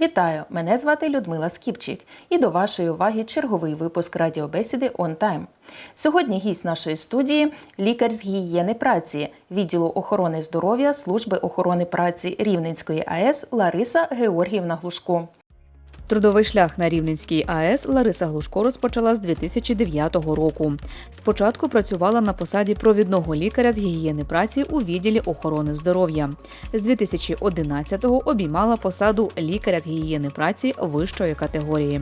Вітаю! Мене звати Людмила Скіпчик і до вашої уваги черговий випуск радіобесіди «Он тайм». Сьогодні гість нашої студії лікар з гігієни праці відділу охорони здоров'я Служби охорони праці Рівненської АЕС Лариса Георгіївна Глушко. Трудовий шлях на Рівненській АЕС Лариса Глушко розпочала з 2009 року. Спочатку працювала на посаді провідного лікаря з гігієни праці у відділі охорони здоров'я. З 2011-го обіймала посаду лікаря з гігієни праці вищої категорії.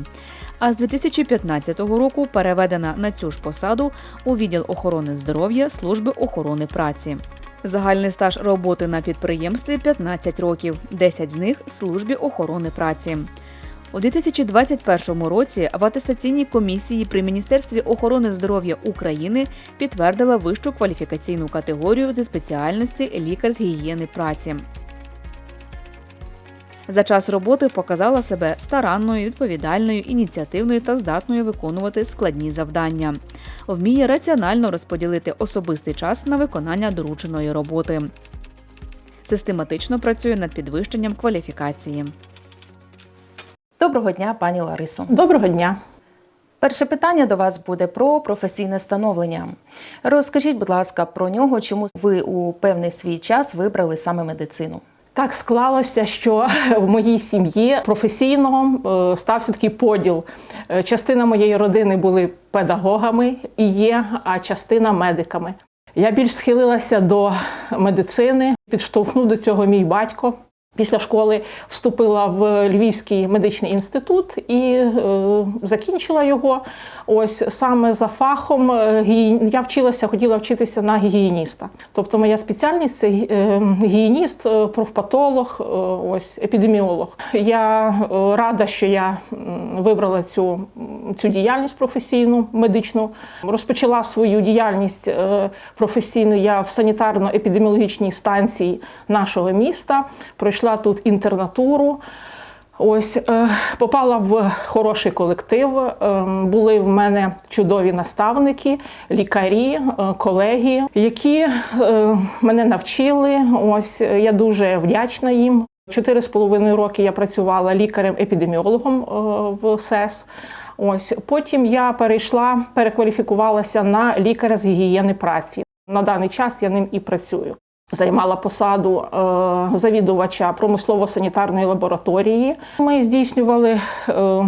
А з 2015 року переведена на цю ж посаду у відділ охорони здоров'я Служби охорони праці. Загальний стаж роботи на підприємстві 15 років, 10 з них службі охорони праці. У 2021 році в атестаційній комісії при Міністерстві охорони здоров'я України підтвердила вищу кваліфікаційну категорію зі спеціальності лікар з гігієни праці. За час роботи показала себе старанною, відповідальною, ініціативною та здатною виконувати складні завдання. Вміє раціонально розподілити особистий час на виконання дорученої роботи. Систематично працює над підвищенням кваліфікації. Доброго дня, пані Ларисо. Доброго дня. Перше питання до вас буде про професійне становлення. Розкажіть, будь ласка, про нього, чому ви у певний свій час вибрали саме медицину? Так склалося, що в моїй сім'ї професійно е, стався такий поділ. Е, Частина моєї родини були педагогами і є, а частина медиками. Я більш схилилася до медицини, підштовхнув до цього мій батько. Після школи вступила в Львівський медичний інститут і е, закінчила його. Ось саме за фахом е, я вчилася, хотіла вчитися на гігієніста. Тобто моя спеціальність це е, гігієніст, е, профпатолог, ось епідеміолог. Я рада, що я вибрала цю, цю діяльність професійну медичну. Розпочала свою діяльність професійну я в санітарно-епідеміологічній станції нашого міста. Пройшла тут інтернатуру. Ось е, попала в хороший колектив. Е, були в мене чудові наставники, лікарі, е, колеги, які мене навчили. Ось я дуже вдячна їм. Чотири з половиною роки я працювала лікарем-епідеміологом в СЕС. Ось потім я перейшла, перекваліфікувалася на лікаря з гігієни праці. На даний час я ним і працюю. Займала посаду е, завідувача промислово-санітарної лабораторії. Ми здійснювали е,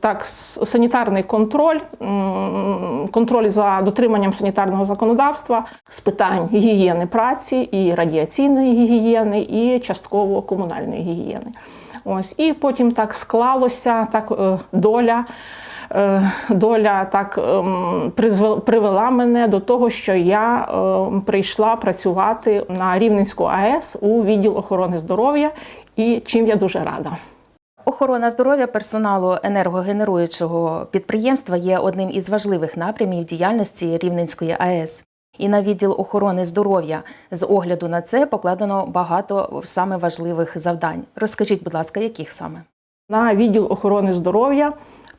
так санітарний контроль, контроль за дотриманням санітарного законодавства з питань гігієни праці і радіаційної гігієни, і частково комунальної гігієни. Ось і потім так склалося, так е, доля. Е, Доля так ем, привела мене до того, що я ем, прийшла працювати на Рівненську АЕС у відділ охорони здоров'я, і чим я дуже рада. Охорона здоров'я персоналу енергогенеруючого підприємства є одним із важливих напрямів діяльності Рівненської АЕС. І на відділ охорони здоров'я з огляду на це покладено багато саме важливих завдань. Розкажіть, будь ласка, яких саме? На відділ охорони здоров'я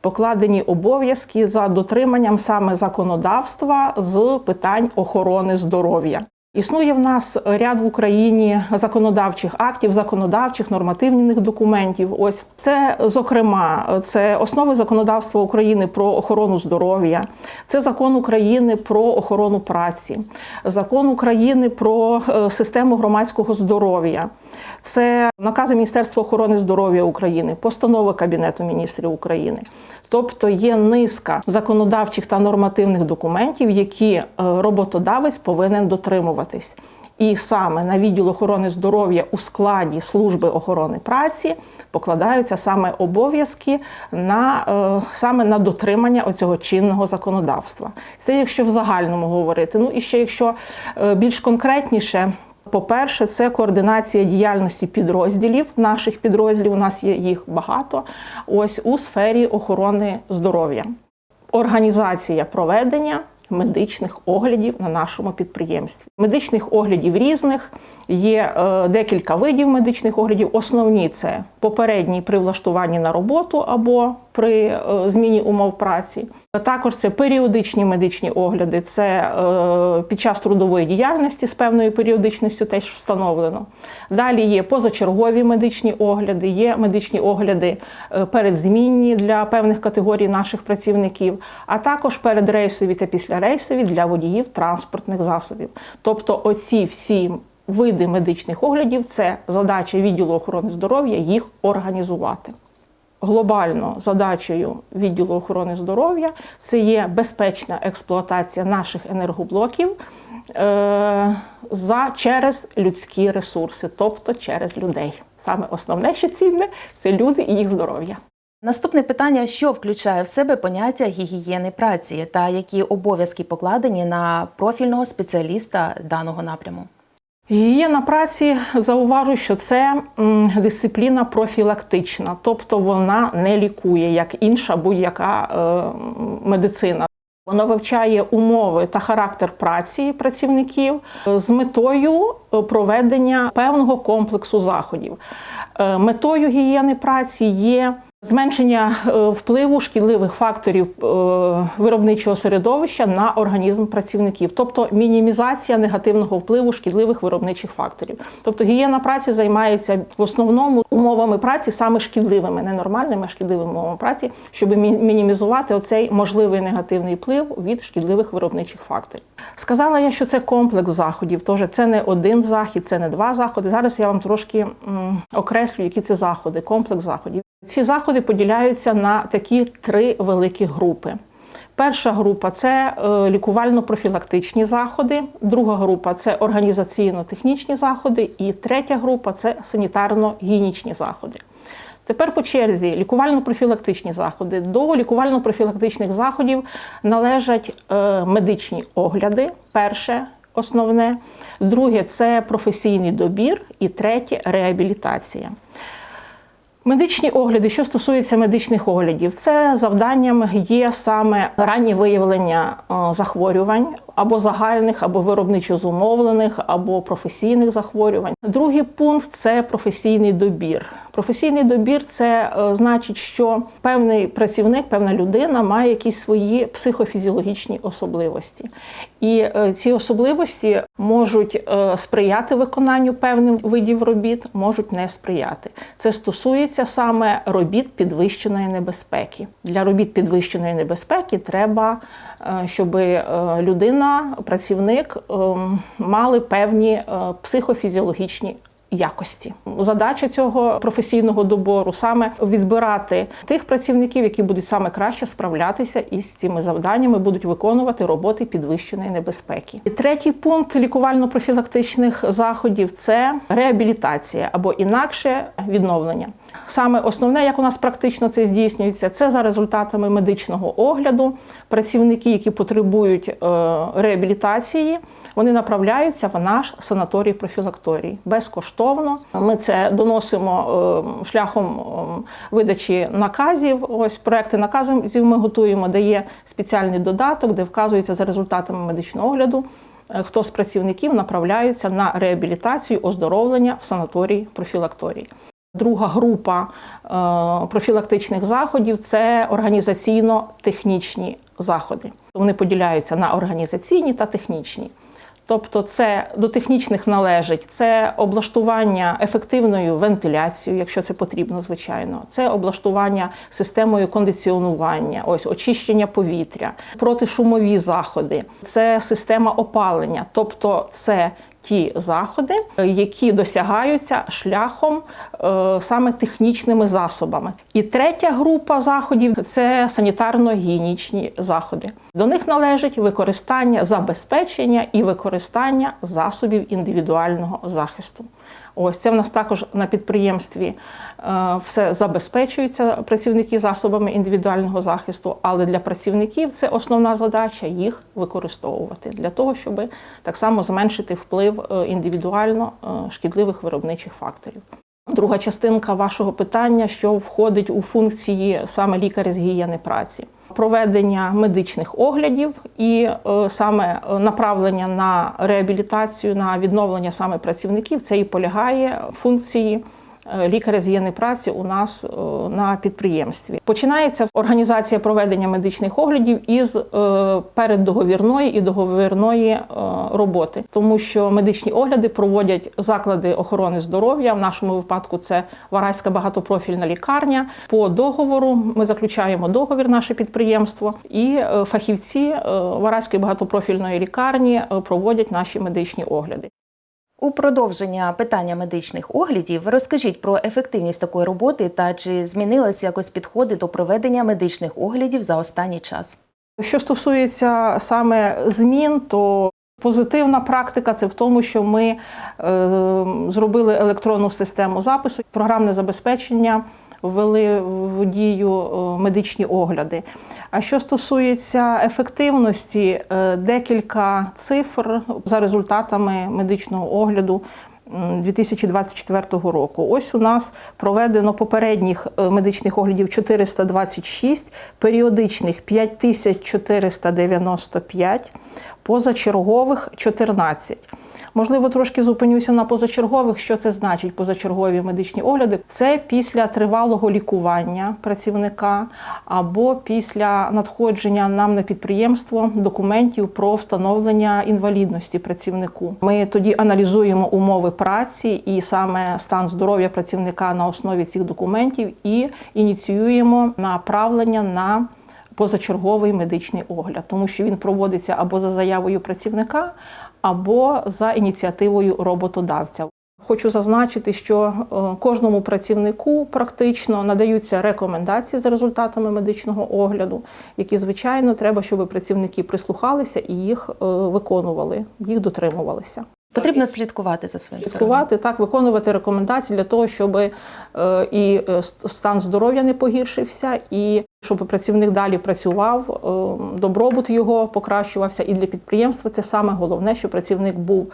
покладені обов'язки за дотриманням саме законодавства з питань охорони здоров'я. Існує в нас ряд в Україні законодавчих актів, законодавчих нормативних документів. Ось це, зокрема, це основи законодавства України про охорону здоров'я, це закон України про охорону праці, закон України про е, систему громадського здоров'я. Це накази Міністерства охорони здоров'я України, постанови Кабінету міністрів України. Тобто є низка законодавчих та нормативних документів, які е, роботодавець повинен дотримуватись. І саме на відділ охорони здоров'я у складі служби охорони праці покладаються саме обов'язки на е, саме на дотримання оцього чинного законодавства. Це якщо в загальному говорити. Ну і ще якщо е, більш конкретніше. По-перше, це координація діяльності підрозділів, наших підрозділів. У нас є їх багато. Ось у сфері охорони здоров'я, організація проведення медичних оглядів на нашому підприємстві. Медичних оглядів різних є е, декілька видів медичних оглядів. Основні це попередні при влаштуванні на роботу або при е, зміні умов праці. Також це періодичні медичні огляди, це е, під час трудової діяльності з певною періодичністю теж встановлено. Далі є позачергові медичні огляди, є медичні огляди е, передзмінні для певних категорій наших працівників, а також передрейсові та післярейсові для водіїв транспортних засобів. Тобто, оці всі види медичних оглядів це задача відділу охорони здоров'я їх організувати глобально задачею відділу охорони здоров'я це є безпечна експлуатація наших енергоблоків е, за, через людські ресурси, тобто через людей. Саме основне, що цінне, це люди і їх здоров'я. Наступне питання: що включає в себе поняття гігієни праці та які обов'язки покладені на профільного спеціаліста даного напряму? Гігієна праці зауважу, що це дисципліна профілактична, тобто вона не лікує, як інша будь-яка е, медицина. Вона вивчає умови та характер праці працівників е, з метою е, проведення певного комплексу заходів. Метою гігієни праці є зменшення е, впливу шкідливих факторів е, виробничого середовища на організм працівників, тобто мінімізація негативного впливу шкідливих виробничих факторів. Тобто гігієна праці займається в основному умовами праці саме шкідливими, не нормальними, а шкідливими умовами праці, щоб мінімізувати оцей можливий негативний вплив від шкідливих виробничих факторів. Сказала я, що це комплекс заходів. Тож це не один захід, це не два заходи. Зараз я вам трошки окреслю, які це заходи, комплекс заходів. Ці заходи поділяються на такі три великі групи. Перша група це е, лікувально-профілактичні заходи, друга група це організаційно-технічні заходи, і третя група це санітарно-гігієнічні заходи. Тепер по черзі лікувально-профілактичні заходи. До лікувально-профілактичних заходів належать е, медичні огляди. Перше основне, друге це професійний добір, і третє реабілітація. Медичні огляди, що стосується медичних оглядів, це завданням є саме раннє виявлення е, захворювань або загальних, або виробничо зумовлених, або професійних захворювань. Другий пункт це професійний добір. Професійний добір це е, значить, що певний працівник, певна людина має якісь свої психофізіологічні особливості, і е, ці особливості можуть е, сприяти виконанню певних видів робіт, можуть не сприяти. Це стосується саме робіт підвищеної небезпеки. Для робіт підвищеної небезпеки треба, щоб людина, працівник ем, мали певні е, психофізіологічні якості. Задача цього професійного добору саме відбирати тих працівників, які будуть саме краще справлятися із цими завданнями, будуть виконувати роботи підвищеної небезпеки. І третій пункт лікувально-профілактичних заходів це реабілітація або інакше відновлення. Саме основне, як у нас практично це здійснюється, це за результатами медичного огляду. Працівники, які потребують е, реабілітації, вони направляються в наш санаторій профілакторій безкоштовно. Ми це доносимо е, шляхом е, видачі наказів. Ось проекти наказів ми готуємо, де є спеціальний додаток, де вказується за результатами медичного огляду. е, Хто з працівників направляються на реабілітацію, оздоровлення в санаторій профілакторій. Друга група е, профілактичних заходів це організаційно-технічні заходи. Вони поділяються на організаційні та технічні. Тобто, це до технічних належить це облаштування ефективною вентиляцією, якщо це потрібно, звичайно, це облаштування системою кондиціонування, ось очищення повітря, протишумові заходи, це система опалення, тобто це ті заходи, е, які досягаються шляхом е, саме технічними засобами. І третя група заходів це санітарно-гігієнічні заходи. До них належить використання забезпечення і використання засобів індивідуального захисту. Ось це в нас також на підприємстві е, все забезпечується працівники засобами індивідуального захисту, але для працівників це основна задача їх використовувати для того, щоб так само зменшити вплив е, індивідуально е, шкідливих виробничих факторів. Друга частинка вашого питання, що входить у функції саме лікаря з гігієни праці. Проведення медичних оглядів і е, саме е, направлення на реабілітацію, на відновлення саме працівників, це і полягає функції лікаря з праці у нас е, на підприємстві. Починається організація проведення медичних оглядів із е, переддоговірної і договірної е, роботи, тому що медичні огляди проводять заклади охорони здоров'я. В нашому випадку це Вараська багатопрофільна лікарня. По договору ми заключаємо договір наше підприємство, і е, фахівці е, Вараської багатопрофільної лікарні е, проводять наші медичні огляди. У продовження питання медичних оглядів розкажіть про ефективність такої роботи та чи змінились якось підходи до проведення медичних оглядів за останній час. Що стосується саме змін, то позитивна практика це в тому, що ми е, зробили електронну систему запису, програмне забезпечення. Ввели в дію е, медичні огляди. А що стосується ефективності, е, декілька цифр за результатами медичного огляду 2024 року. Ось у нас проведено попередніх е, медичних оглядів 426, періодичних 5495, позачергових 14. Можливо, трошки зупинюся на позачергових. Що це значить позачергові медичні огляди? Це після тривалого лікування працівника або після надходження нам на підприємство документів про встановлення інвалідності працівнику. Ми тоді аналізуємо умови праці і саме стан здоров'я працівника на основі цих документів і ініціюємо направлення на позачерговий медичний огляд, тому що він проводиться або за заявою працівника, або за ініціативою роботодавця. Хочу зазначити, що е, кожному працівнику практично надаються рекомендації за результатами медичного огляду, які звичайно треба, щоб працівники прислухалися і їх е, виконували, їх дотримувалися. Потрібно слідкувати за своїм здоров'ям. Слідкувати, так, виконувати рекомендації для того, щоб е, і е, стан здоров'я не погіршився, і щоб працівник далі працював, е, добробут його покращувався. І для підприємства це саме головне, що працівник був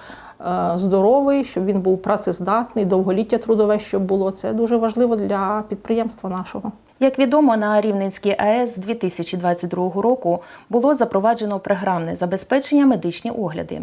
здоровий, щоб він був працездатний, довголіття трудове, щоб було. Це дуже важливо для підприємства нашого. Як відомо, на Рівненській АЕС з 2022 року було запроваджено програмне забезпечення медичні огляди.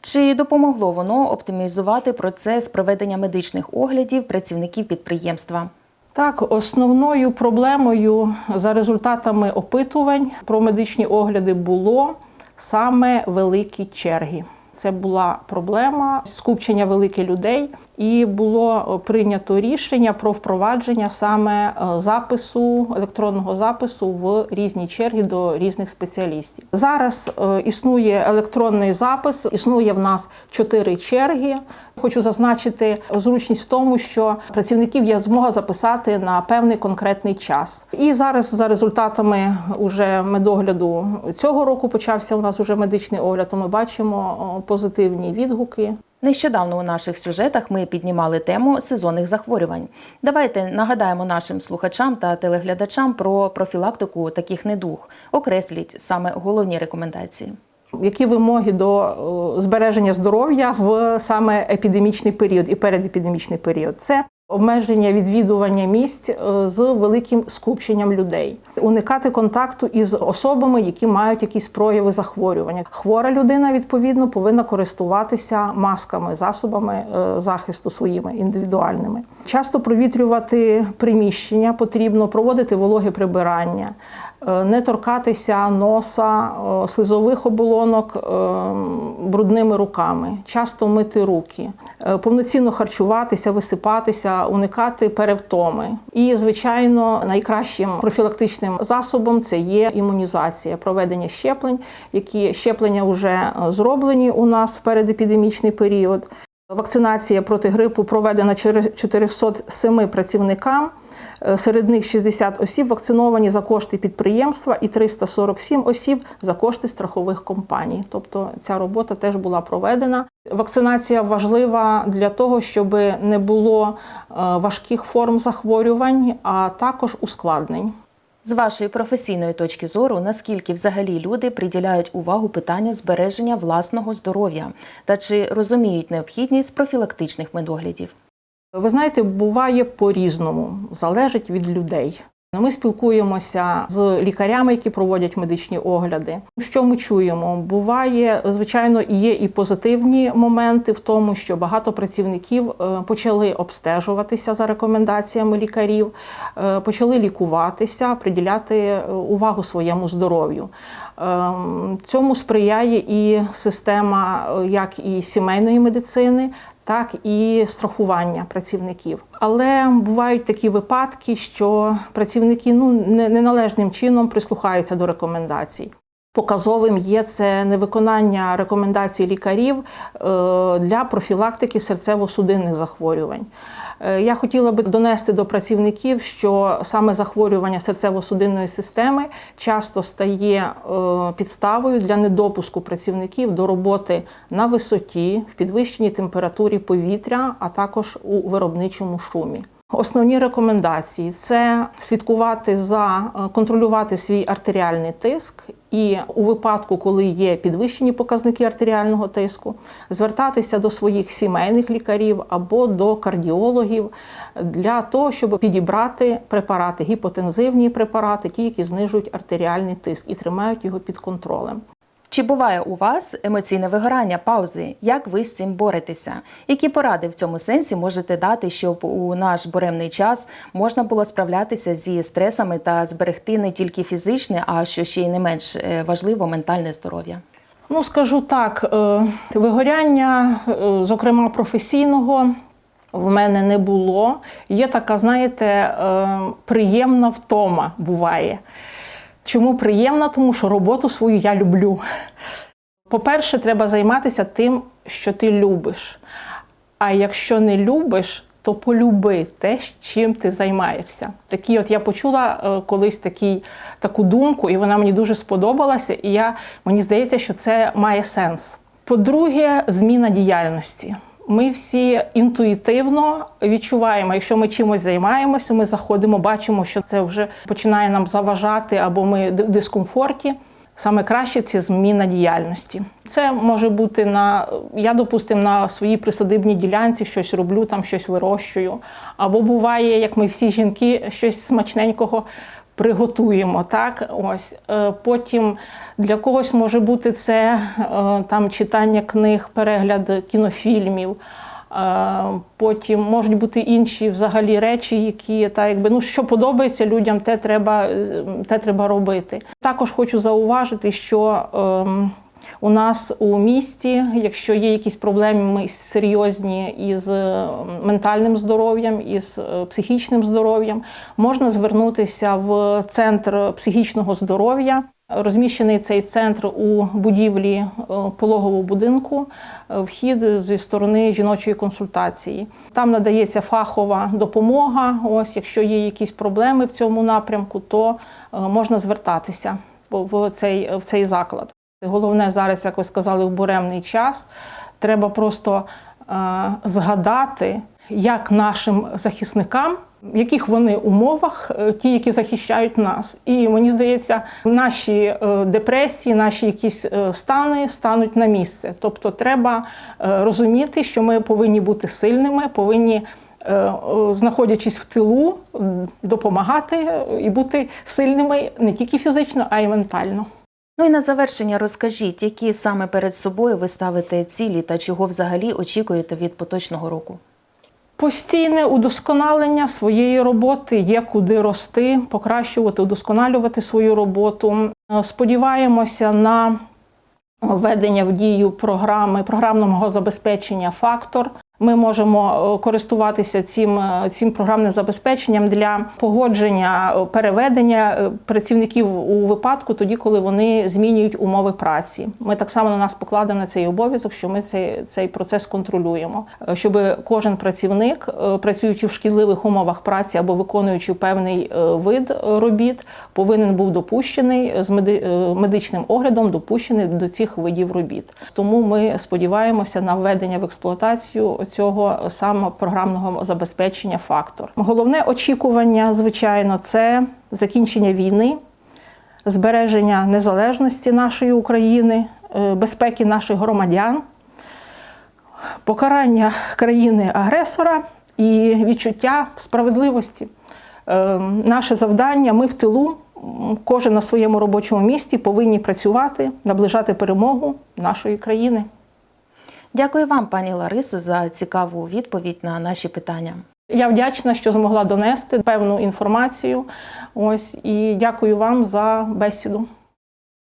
Чи допомогло воно оптимізувати процес проведення медичних оглядів працівників підприємства? Так, основною проблемою за результатами опитувань про медичні огляди було саме великі черги. Це була проблема скупчення великих людей, і було е, прийнято рішення про впровадження саме е, запису електронного запису в різні черги до різних спеціалістів. Зараз е, існує електронний запис, існує в нас чотири черги. Хочу зазначити зручність в тому, що працівників є змога записати на певний конкретний час. І зараз, за результатами уже медогляду цього року, почався у нас уже медичний огляд. То ми бачимо позитивні відгуки. Нещодавно у наших сюжетах ми піднімали тему сезонних захворювань. Давайте нагадаємо нашим слухачам та телеглядачам про профілактику таких недуг. Окресліть саме головні рекомендації. Які вимоги до е, збереження здоров'я в саме епідемічний період і передепідемічний період? Це обмеження відвідування місць е, з великим скупченням людей, уникати контакту із особами, які мають якісь прояви захворювання. Хвора людина відповідно повинна користуватися масками, засобами е, захисту своїми індивідуальними. Часто провітрювати приміщення потрібно, проводити вологе прибирання. Е, Не торкатися носа, е, слизових оболонок е, брудними руками, часто мити руки, повноцінно харчуватися, висипатися, уникати перевтоми. І, звичайно, найкращим профілактичним засобом це є імунізація, проведення щеплень, які щеплення вже зроблені у нас в передепідемічний період. Вакцинація проти грипу проведена чотири- 407 працівникам. Е, Серед них 60 осіб вакциновані за кошти підприємства і 347 осіб за кошти страхових компаній. Тобто ця робота теж була проведена. Вакцинація важлива для того, щоб не було е, важких форм захворювань, а також ускладнень. З вашої професійної точки зору, наскільки взагалі люди приділяють увагу питанню збереження власного здоров'я та чи розуміють необхідність профілактичних медоглядів? Ви знаєте, буває по-різному, залежить від людей. Ми спілкуємося з лікарями, які проводять медичні огляди. Що ми чуємо? Буває, звичайно, і є і позитивні моменти в тому, що багато працівників е, почали обстежуватися за рекомендаціями лікарів, е, почали лікуватися, приділяти е, увагу своєму здоров'ю. Ем, Цьому сприяє і система як і сімейної медицини, так і страхування працівників. Але бувають такі випадки, що працівники ну не- неналежним чином прислухаються до рекомендацій. Показовим є це невиконання рекомендацій лікарів е, для профілактики серцево-судинних захворювань. Е, Я хотіла би донести до працівників, що саме захворювання серцево-судинної системи часто стає е, підставою для недопуску працівників до роботи на висоті, в підвищеній температурі повітря, а також у виробничому шумі. Основні рекомендації це слідкувати за контролювати свій артеріальний тиск, і у випадку, коли є підвищені показники артеріального тиску, звертатися до своїх сімейних лікарів або до кардіологів для того, щоб підібрати препарати, гіпотензивні препарати, ті, які знижують артеріальний тиск і тримають його під контролем. Чи буває у вас емоційне вигорання, паузи? Як ви з цим боретеся? Які поради в цьому сенсі можете дати, щоб у наш буремний час можна було справлятися зі стресами та зберегти не тільки фізичне, а що ще й не менш е, важливо ментальне здоров'я? Ну, скажу так, е, вигоряння, е, зокрема професійного, в мене не було. Є така, знаєте, приємна втома буває. Чому приємна? Тому що роботу свою я люблю. По-перше, треба займатися тим, що ти любиш. А якщо не любиш, то полюби те, чим ти займаєшся. Такі, от я почула е, колись такий, таку думку, і вона мені дуже сподобалася. І я, мені здається, що це має сенс. По-друге, зміна діяльності. Ми всі інтуїтивно відчуваємо, якщо ми чимось займаємося, ми заходимо, бачимо, що це вже починає нам заважати або ми в дискомфорті. Саме краще це зміна діяльності. Це може бути на я, допустимо, на своїй присадибній ділянці щось роблю, там щось вирощую. Або буває, як ми всі жінки, щось смачненького приготуємо. Так, ось Е, потім для когось може бути це е, там читання книг, перегляд кінофільмів. Е, Потім можуть бути інші взагалі речі, які та якби ну що подобається людям, те треба, е, те треба робити. Також хочу зауважити, що ем, у нас у місті, якщо є якісь проблеми серйозні із е, ментальним здоров'ям, із е, психічним здоров'ям, можна звернутися в центр психічного здоров'я. Розміщений цей центр у будівлі е, пологового будинку, вхід зі сторони жіночої консультації. Там надається фахова допомога. Ось, якщо є якісь проблеми в цьому напрямку, то можна звертатися в цей, в цей заклад. Головне зараз, як ви сказали, в буремний час треба просто е, згадати, як нашим захисникам, в яких вони умовах, е, ті, які захищають нас. І мені здається, наші е, депресії, наші якісь стани стануть на місце. Тобто, треба розуміти, що ми повинні бути сильними, повинні. Знаходячись в тилу, допомагати і бути сильними не тільки фізично, а й ментально. Ну і на завершення розкажіть, які саме перед собою ви ставите цілі та чого взагалі очікуєте від поточного року? Постійне удосконалення своєї роботи є куди рости, покращувати, удосконалювати свою роботу. Сподіваємося на введення в дію програми програмного забезпечення Фактор. Ми можемо е, користуватися цим, е, цим програмним забезпеченням для погодження е, переведення працівників у випадку, тоді, коли вони змінюють умови праці. Ми так само на нас покладемо на цей обов'язок, що ми цей, цей процес контролюємо, щоб кожен працівник, працюючи в шкідливих умовах праці або виконуючи певний вид робіт, повинен був допущений з медичним оглядом, допущений до цих видів робіт. Тому ми сподіваємося на введення в експлуатацію цього саме програмного забезпечення фактор. Головне очікування, звичайно, це закінчення війни, збереження незалежності нашої України, е, безпеки наших громадян, покарання країни-агресора і відчуття справедливості. Е, Наше завдання ми в тилу, кожен на своєму робочому місці повинні працювати, наближати перемогу нашої країни. Дякую вам, пані Ларисо, за цікаву відповідь на наші питання. Я вдячна, що змогла донести певну інформацію. Ось і дякую вам за бесіду.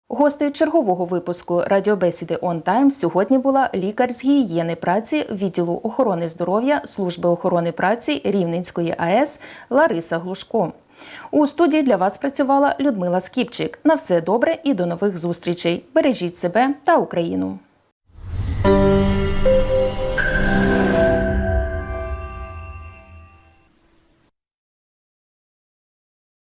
Гостею чергового випуску радіобесіди On Time сьогодні була лікар з гігієни праці відділу охорони здоров'я Служби охорони праці Рівненської АЕС Лариса Глушко. У студії для вас працювала Людмила Скіпчик. На все добре і до нових зустрічей. Бережіть себе та Україну.